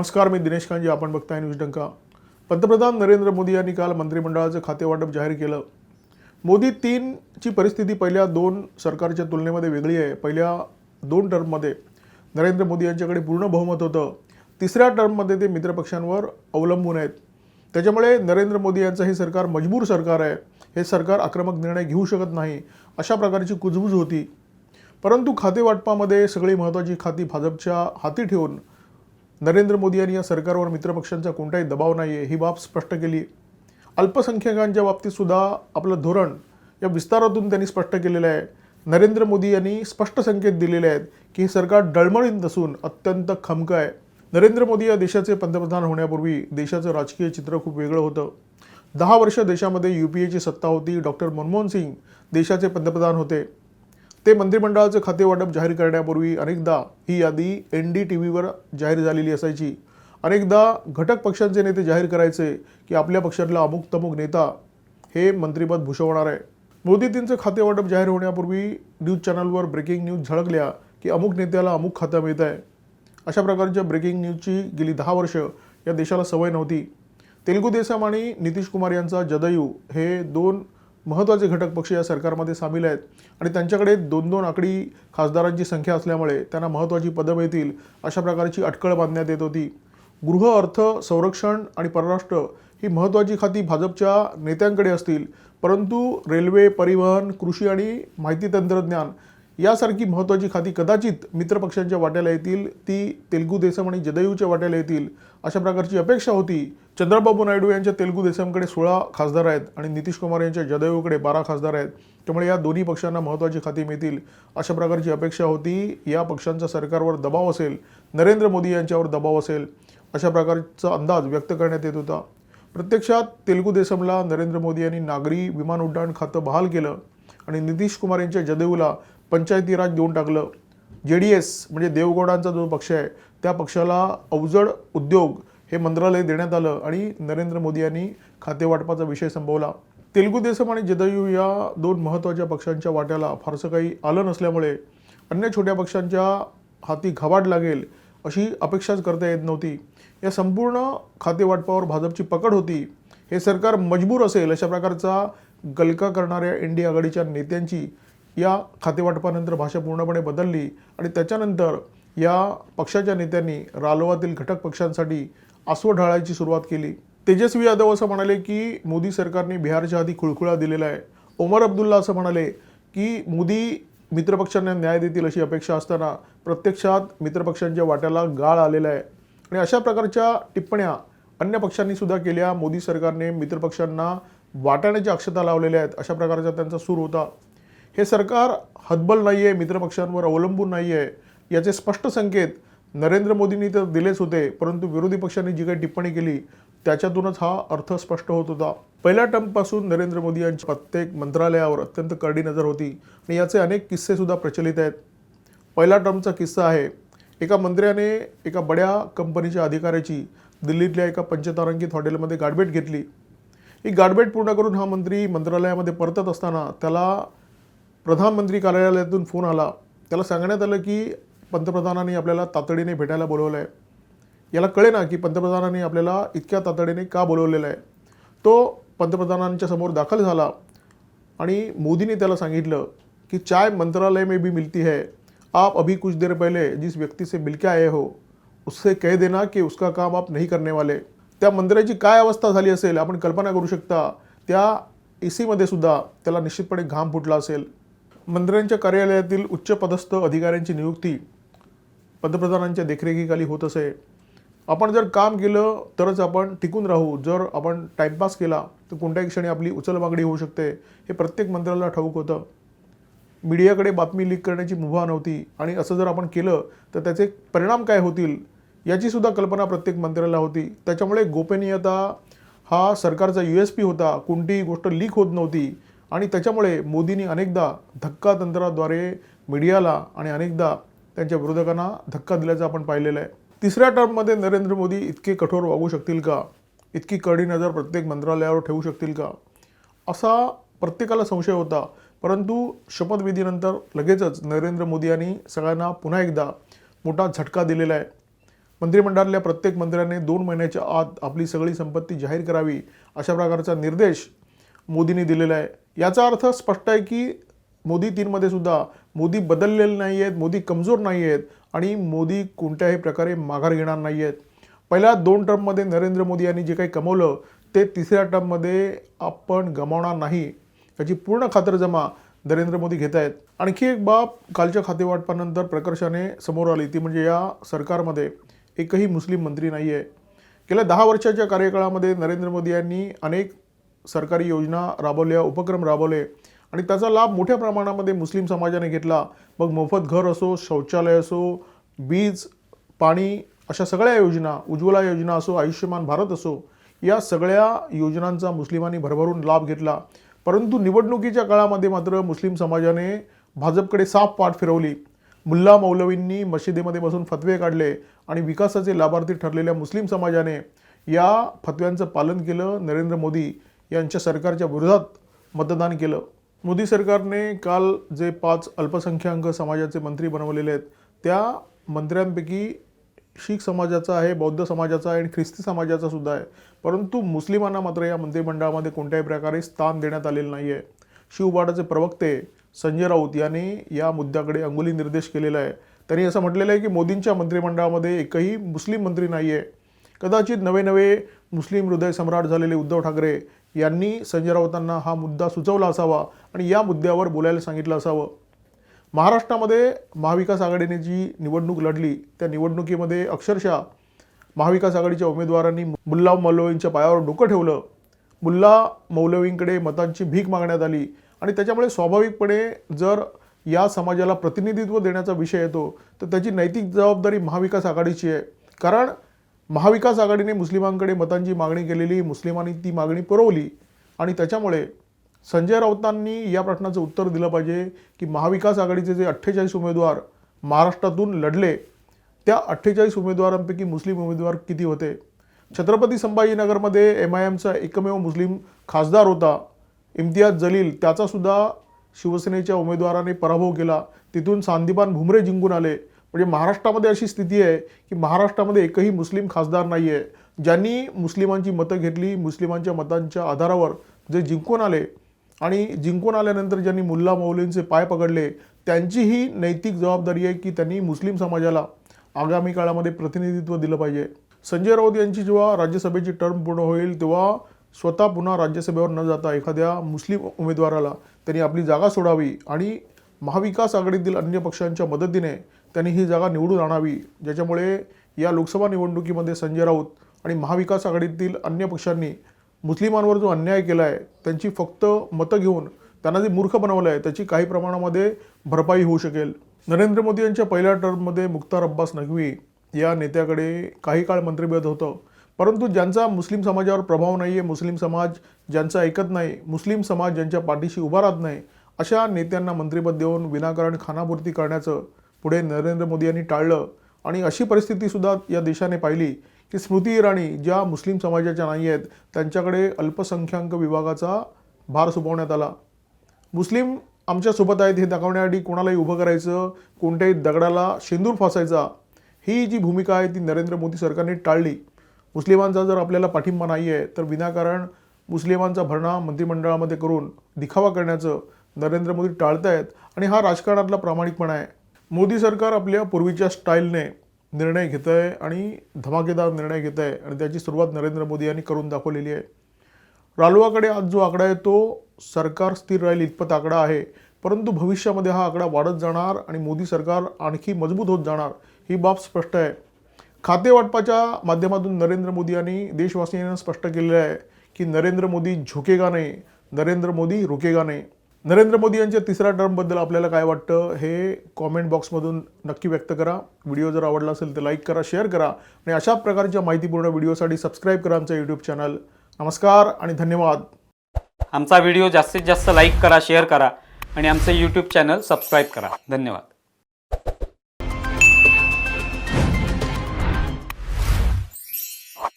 नमस्कार मी दिनेश कांजी आपण बघताय न्यूज डंका. पंतप्रधान नरेंद्र मोदी यांनी काल मंत्रिमंडळाचं खातेवाटप जाहीर केलं. मोदी तीनची परिस्थिती पहिल्या दोन सरकारच्या तुलनेमध्ये वेगळी आहे. पहिल्या दोन टर्ममध्ये नरेंद्र मोदी यांच्याकडे पूर्ण बहुमत होतं. तिसऱ्या टर्ममध्ये ते मित्रपक्षांवर अवलंबून आहेत. त्याच्यामुळे नरेंद्र मोदी यांचं हे सरकार मजबूर सरकार आहे. हे सरकार आक्रमक निर्णय घेऊ शकत नाही अशा प्रकारची कुजबूज होती. परंतु खातेवाटपामध्ये सगळी महत्त्वाची खाती भाजपच्या हाती ठेवून नरेंद्र मोदी यांनी या सरकारवर मित्रपक्षांचा कोणताही दबाव नाही आहे ही बाब स्पष्ट केली अल्पसंख्याकांच्या बाबतीत सुद्धा आपलं धोरण या विस्तारातून त्यांनी स्पष्ट केलेलं आहे. नरेंद्र मोदी यांनी स्पष्ट संकेत दिलेले आहेत की हे सरकार डळमळीत नसून अत्यंत खमकं आहे. नरेंद्र मोदी या देशाचे पंतप्रधान होण्यापूर्वी देशाचं राजकीय चित्र खूप वेगळं होतं. दहा वर्ष देशामध्ये यू पी एची सत्ता होती. डॉक्टर मनमोहन सिंग देशाचे पंतप्रधान होते. ते मंत्रिमंडळाचं खाते वाटप जाहीर करण्यापूर्वी अनेकदा ही यादी एन डी टी व्हीवर जाहीर झालेली असायची. अनेकदा घटक पक्षांचे नेते जाहीर करायचे की आपल्या पक्षातला अमुक तमुक नेता हे मंत्रिपद भूषवणार आहे. मोदी त्यांचं खाते वाटप जाहीर होण्यापूर्वी न्यूज चॅनलवर ब्रेकिंग न्यूज झळकल्या की अमुक नेत्याला अमुक खातं मिळत आहे. अशा प्रकारच्या ब्रेकिंग न्यूजची गेली दहा वर्ष या देशाला सवय नव्हती. तेलुगू देसम आणि नितीश कुमार यांचा जदयू हे दोन महत्त्वाचे घटक पक्ष या सरकारमध्ये सामील आहेत. आणि त्यांच्याकडे दोन दोन आकडी खासदारांची संख्या असल्यामुळे त्यांना महत्त्वाची पदं मिळतील अशा प्रकारची अटकळ बांधण्यात येत होती. गृह अर्थ संरक्षण आणि परराष्ट्र ही महत्त्वाची खाती भाजपच्या नेत्यांकडे असतील. परंतु रेल्वे परिवहन कृषी आणि माहिती तंत्रज्ञान यासारखी महत्त्वाची खाती कदाचित मित्रपक्षांच्या वाट्याला येतील ती तेलगू देसम आणि जदयूच्या वाट्याला येतील अशा प्रकारची अपेक्षा होती. चंद्रबाबू नायडू यांच्या तेलगू देसमकडे सोळा खासदार आहेत आणि नितीश कुमार यांच्या जदयूकडे बारा खासदार आहेत. त्यामुळे या दोन्ही पक्षांना महत्त्वाची खाती मिळतील अशा प्रकारची अपेक्षा होती. या पक्षांचा सरकारवर दबाव असेल नरेंद्र मोदी यांच्यावर दबाव असेल अशा प्रकारचा अंदाज व्यक्त करण्यात येत होता. प्रत्यक्षात तेलगू देसमला नरेंद्र मोदी यांनी नागरी विमान उड्डाण खातं बहाल केलं आणि नितीश कुमार यांच्या जदयूला पंचायती राज देऊन टाकलं. जे डी एस म्हणजे देवगौडांचा जो पक्ष आहे त्या पक्षाला अवजड उद्योग हे मंत्रालय देण्यात आलं आणि नरेंद्र मोदी यांनी खाते वाटपाचा विषय संपवला. तेलुगू देसम आणि जदयू या दोन महत्त्वाच्या पक्षांच्या वाट्याला फारसं काही आलं नसल्यामुळे अन्य छोट्या पक्षांच्या हाती घावाट लागेल अशी अपेक्षाच करता येत नव्हती. या संपूर्ण खाते वाटपावर भाजपची पकड होती. हे सरकार मजबूर असेल अशा प्रकारचा गलका करणाऱ्या इंडिया आघाडीच्या नेत्यांची या खातेवाटपानंतर भाषा पूर्णपणे बदलली आणि त्याच्यानंतर या पक्षाच्या नेत्यांनी रालोवातील घटक पक्षांसाठी आसवं ढाळायची सुरुवात केली. तेजस्वी यादव असं म्हणाले की मोदी सरकारने बिहारच्या आधी खुळखुळा दिलेला आहे. ओमर अब्दुल्ला असं म्हणाले की मोदी मित्रपक्षांना न्याय देतील अशी अपेक्षा असताना प्रत्यक्षात मित्रपक्षांच्या वाट्याला गाळ आलेला आहे. आणि अशा प्रकारच्या टिप्पण्या अन्य पक्षांनीसुद्धा केल्या. मोदी सरकारने मित्रपक्षांना वाटाण्याच्या अक्षता लावलेल्या आहेत. अशा प्रकारचा त्यांचा सूर होता. हे सरकार हतबल नाही आहे मित्रपक्षांवर अवलंबून नाही आहे याचे स्पष्ट संकेत नरेंद्र मोदींनी तर दिलेच होते परंतु विरोधी पक्षांनी जी काही टिप्पणी केली त्याच्यातूनच हा अर्थ स्पष्ट होत होता. पहिल्या टर्मपासून नरेंद्र मोदी यांच्या प्रत्येक मंत्रालयावर अत्यंत करडी नजर होती आणि याचे अनेक किस्सेसुद्धा प्रचलित आहेत. पहिला टर्मचा किस्सा आहे एका मंत्र्याने एका बड्या कंपनीच्या अधिकाऱ्याची दिल्लीतल्या एका पंचतारांकित हॉटेलमध्ये गाडबेट घेतली. ही गाडबेट पूर्ण करून हा मंत्री मंत्रालयामध्ये परतत असताना त्याला प्रधानमंत्री कार्यालयातून फोन आला. त्याला सांगण्यात आलं की पंतप्रधानांनी आपल्याला तातडीने भेटायला बोलवलं आहे याला कळे ना की पंतप्रधानांनी आपल्याला इतक्या तातडीने का बोलवलेलं आहे? तो पंतप्रधानांच्या समोर दाखल झाला आणि मोदीने त्याला सांगितलं कि चाय मंत्रालय में भी मिलती है. आप अभी कुछ देर पहले जिस व्यक्ति से मिल के आए हो उससे कह देना की उसका काम आप नहीं करने वाले. त्या मंत्र्याची काय अवस्था झाली असेल? आपण कल्पना करू शकता त्या ए सीमध्ये सुद्धा त्याला निश्चितपणे घाम फुटला असेल. मंत्र्यांच्या कार्यालयातील उच्चपदस्थ अधिकाऱ्यांची नियुक्ती पंतप्रधानांच्या देखरेखीखाली होत असे. आपण जर काम केलं तरच आपण टिकून राहू. जर आपण टाईमपास केला तर कोणत्याही क्षणी आपली उचलबागडी होऊ शकते हे प्रत्येक मंत्र्याला ठाऊक होतं. मीडियाकडे बातमी लीक करण्याची मुभा नव्हती आणि असं जर आपण केलं तर त्याचे परिणाम काय होतील याचीसुद्धा कल्पना प्रत्येक मंत्र्याला होती. त्याच्यामुळे गोपनीयता हा सरकारचा यू एस पी होता. कोणतीही गोष्ट लीक होत नव्हती. आणि त्याच्यामुळे मोदींनी अनेकदा धक्का तंत्राद्वारे मीडियाला आणि अनेकदा त्यांच्या विरोधकांना धक्का दिल्याचं आपण पाहिलेलं आहे. तिसऱ्या टर्ममध्ये नरेंद्र मोदी इतके कठोर वागू शकतील का? इतकी कडी नजर प्रत्येक मंत्रालयावर ठेवू शकतील का? असा प्रत्येकाला संशय होता परंतु शपथविधीनंतर लगेचच नरेंद्र मोदी यांनी सगळ्यांना पुन्हा एकदा मोठा झटका दिलेला आहे. मंत्रिमंडळातल्या प्रत्येक मंत्र्याने दोन महिन्याच्या आत आपली सगळी संपत्ती जाहीर करावी अशा प्रकारचा निर्देश मोदींनी दिलेला आहे. याचा अर्थ स्पष्ट आहे की मोदी तीनमध्ये सुद्धा मोदी बदललेले नाही आहेत मोदी कमजोर नाही आहेत आणि मोदी कोणत्याही प्रकारे माघार घेणार नाही आहेत पहिल्या दोन टर्ममध्ये नरेंद्र मोदी यांनी जे काही कमवलं ते तिसऱ्या टर्ममध्ये आपण गमावणार नाही. याची पूर्ण खातरजमा नरेंद्र मोदी घेत आहेत. आणखी एक बाब कालच्या खातेवाटपानंतर प्रकर्षाने समोर आली. ती म्हणजे या सरकारमध्ये एकही मुस्लिम मंत्री नाही आहे गेल्या दहा वर्षाच्या कार्यकाळामध्ये नरेंद्र मोदी यांनी अनेक सरकारी योजना राबवल्या उपक्रम राबवले आणि त्याचा लाभ मोठ्या प्रमाणामध्ये मुस्लिम समाजाने घेतला. मग मोफत घर असो शौचालय असो वीज पाणी अशा सगळ्या योजना उज्ज्वला योजना असो आयुष्यमान भारत असो या सगळ्या योजनांचा मुस्लिमांनी भरभरून लाभ घेतला. परंतु निवडणुकीच्या काळामध्ये मात्र मुस्लिम समाजाने भाजपकडे साफ पाठ फिरवली. मुल्ला मौलवींनी मशिदीमध्ये बसून फतवे काढले आणि विकासाचे लाभार्थी ठरलेल्या मुस्लिम समाजाने या फतव्यांचं पालन केलं. नरेंद्र मोदी यांच्या सरकारच्या विरोधात मतदान केलं. मोदी सरकारने काल जे पाच अल्पसंख्याक समाजाचे मंत्री बनवलेले आहेत त्या मंत्र्यांपैकी शीख समाजाचा आहे बौद्ध समाजाचा आहे आणि ख्रिस्ती समाजाचा सुद्धा आहे. परंतु मुस्लिमांना मात्र या मंत्रिमंडळामध्ये कोणत्याही प्रकारे स्थान देण्यात आलेलं नाही आहे शिवबाडाचे प्रवक्ते संजय राऊत यांनी या मुद्द्याकडे अंगुली निर्देश केलेला आहे. त्यांनी असं म्हटलेलं आहे की मोदींच्या मंत्रिमंडळामध्ये एकही मुस्लिम मंत्री नाही आहे कदाचित नवे नवे मुस्लिम हृदय सम्राट झालेले उद्धव ठाकरे यांनी संजय राऊतांना हा मुद्दा सुचवला असावा आणि या मुद्द्यावर बोलायला सांगितलं असावं. महाराष्ट्रामध्ये महाविकास आघाडीने जी निवडणूक लढली त्या निवडणुकीमध्ये अक्षरशः महाविकास आघाडीच्या उमेदवारांनी मुल्ला मौलवींच्या पायावर डोकं ठेवलं. मुल्ला मौलवींकडे मतांची भीक मागण्यात आली आणि त्याच्यामुळे स्वाभाविकपणे जर या समाजाला प्रतिनिधित्व देण्याचा विषय येतो तर त्याची नैतिक जबाबदारी महाविकास आघाडीची आहे. कारण महाविकास आघाडीने मुस्लिमांकडे मतांची मागणी केलेली मुस्लिमांनी ती मागणी पुरवली आणि त्याच्यामुळे संजय राऊतांनी या प्रश्नाचं उत्तर दिलं पाहिजे की महाविकास आघाडीचे जे अठ्ठेचाळीस उमेदवार महाराष्ट्रातून लढले त्या अठ्ठेचाळीस उमेदवारांपैकी मुस्लिम उमेदवार किती होते? छत्रपती संभाजीनगरमध्ये एम आय एमचा एकमेव मुस्लिम खासदार होता इम्तियाज जलील त्याचासुद्धा शिवसेनेच्या उमेदवाराने पराभव केला. तिथून सांदीपान भुमरे जिंकून आले. म्हणजे महाराष्ट्रामध्ये अशी स्थिती आहे की महाराष्ट्रामध्ये एकही मुस्लिम खासदार नाही आहे ज्यांनी मुस्लिमांची मतं घेतली मुस्लिमांच्या मतांच्या आधारावर जे जिंकून आले आणि जिंकून आल्यानंतर ज्यांनी मुल्ला मौलींचे पाय पकडले त्यांची ही नैतिक जबाबदारी आहे की त्यांनी मुस्लिम समाजाला आगामी काळामध्ये प्रतिनिधित्व दिलं पाहिजे. संजय राऊत यांची जेव्हा राज्यसभेची टर्म पूर्ण होईल तेव्हा स्वतः पुन्हा राज्यसभेवर न जाता एखाद्या मुस्लिम उमेदवाराला त्यांनी आपली जागा सोडावी आणि महाविकास आघाडीतील अन्य पक्षांच्या मदतीने त्यांनी ही जागा निवडून आणावी ज्याच्यामुळे या लोकसभा निवडणुकीमध्ये संजय राऊत आणि महाविकास आघाडीतील अन्य पक्षांनी मुस्लिमांवर जो अन्याय केला आहे त्यांची फक्त मतं घेऊन त्यांना जे मूर्ख बनवलं आहे त्याची काही प्रमाणामध्ये भरपाई होऊ शकेल. नरेंद्र मोदी यांच्या पहिल्या टर्ममध्ये मुख्तार अब्बास नक्वी या नेत्याकडे काही काळ मंत्रिपद होतं. परंतु ज्यांचा मुस्लिम समाजावर प्रभाव नाही आहे मुस्लिम समाज ज्यांचा ऐकत नाही मुस्लिम समाज ज्यांच्या पाठीशी उभा राहत नाही अशा नेत्यांना मंत्रिपद देऊन विनाकारण खानापूर्ती करण्याचं पुढे नरेंद्र मोदी यांनी टाळलं आणि अशी परिस्थितीसुद्धा या देशाने पाहिली की स्मृती इराणी ज्या मुस्लिम समाजाच्या नाही आहेत त्यांच्याकडे अल्पसंख्याक विभागाचा भार सोपवण्यात आला. मुस्लिम आमच्यासोबत आहेत हे दाखवण्यासाठी कोणालाही उभं करायचं कोणत्याही दगडाला शेंदूर फासायचा ही जी भूमिका आहे ती नरेंद्र मोदी सरकारने टाळली. मुस्लिमांचा जर आपल्याला पाठिंबा नाही आहे तर विनाकारण मुस्लिमांचा भरणा मंत्रिमंडळामध्ये करून दिखावा करण्याचं नरेंद्र मोदी टाळतायत आणि हा राजकारणातला प्रामाणिकपणा आहे. मोदी सरकार आपल्या पूर्वीच्या स्टाईलने निर्णय घेत आहे आणि धमाकेदार निर्णय घेत आहे आणि त्याची सुरुवात नरेंद्र मोदी यांनी करून दाखवलेली आहे. रालोआकडे आज जो आकडा आहे तो सरकार स्थिर राहील इतपत आकडा आहे परंतु भविष्यामध्ये हा आकडा वाढत जाणार आणि मोदी सरकार आणखी मजबूत होत जाणार ही बाब स्पष्ट आहे. खाते वाटपाच्या माध्यमातून नरेंद्र मोदी यांनी देशवासियांना स्पष्ट केलेलं आहे की नरेंद्र मोदी झुकेगा नाही नरेंद्र मोदी रुकेगा नाही. नरेंद्र मोदी यांच्या तिसऱ्या टर्मबद्दल आपल्याला काय वाटतं हे कॉमेंट बॉक्समधून नक्की व्यक्त करा. व्हिडिओ जर आवडला असेल तर लाईक करा शेअर करा आणि अशा प्रकारच्या माहितीपूर्ण व्हिडिओसाठी सबस्क्राईब करा आमचं यूट्यूब चॅनल नमस्कार आणि धन्यवाद. आमचा व्हिडिओ जास्तीत जास्त लाईक करा शेअर करा आणि आमचं यूट्यूब चॅनल सबस्क्राईब करा. धन्यवाद.